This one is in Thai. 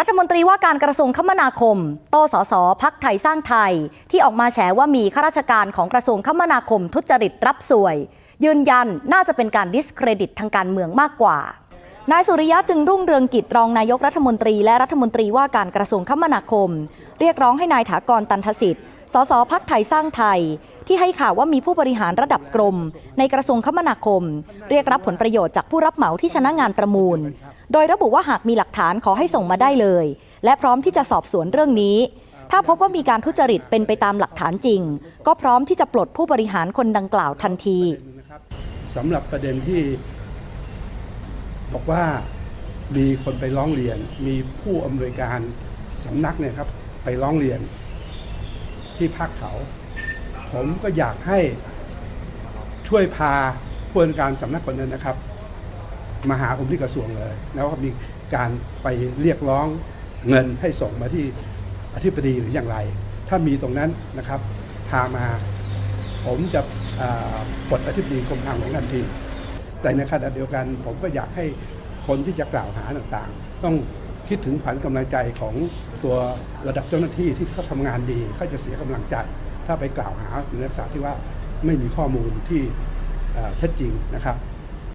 รัฐมนตรีว่าการกระทรวงคมนาคม โตสสพักไทยสร้างไทย ที่ออกมาแฉว่ามีข้าราชการของกระทรวงคมนาคมทุจริตรับสวย ยืนยันน่าจะเป็นการดิสเครดิตทางการเมืองมากกว่านายสุริยะจึงรุ่งเรืองกิจรองนายกรัฐมนตรีและรัฐมนตรีว่าการกระทรวงคมนาคม เรียกร้องให้นายถากรตันทสิทธิ์ สสพักไทยสร้างไทย ที่ให้ข่าวว่ามีผู้บริหารระดับกรม ในกระทรวงคมนาคม เรียกรับผลประโยชน์จากผู้รับเหมาที่ชนะงานประมูล โดยระบุว่าหากมีหลักฐานขอให้ส่งมาได้เลย และพร้อมที่จะสอบสวนเรื่องนี้ ถ้าพบว่ามีการทุจริตเป็นไปตามหลักฐานจริง ก็พร้อมที่จะปลดผู้บริหารคนดังกล่าวทันทีสำหรับประเด็นที่บอกว่ามีคนไปร้องเรียน มีผู้อำนวยการสำนักเนี่ยครับไปร้องเรียน ที่ภาคเขา ผมก็อยากให้ช่วยพาผู้อำนวยการสำนักคนนั้นนะครับ มาหาผมที่กระทรวงเลย แล้วก็มีการไปเรียกร้องเงินให้ส่งมาที่อธิบดีหรืออย่างไร ถ้ามีตรงนั้นนะครับ พามาผมจะปลดอธิบดีกรมทางหลวงทันที แต่ในขณะเดียวกันผมก็อยากให้คนที่จะกล่าวหาต่างๆ ต้อง คิดถึงขวัญกำลังใจของตัวระดับเจ้าหน้าที่ที่เขาทำงานดีเขาจะเสียกำลังใจ ถ้าไปกล่าวหาในลักษณะที่ว่าไม่มีข้อมูลที่เอ่อเท็จจริงนะครับ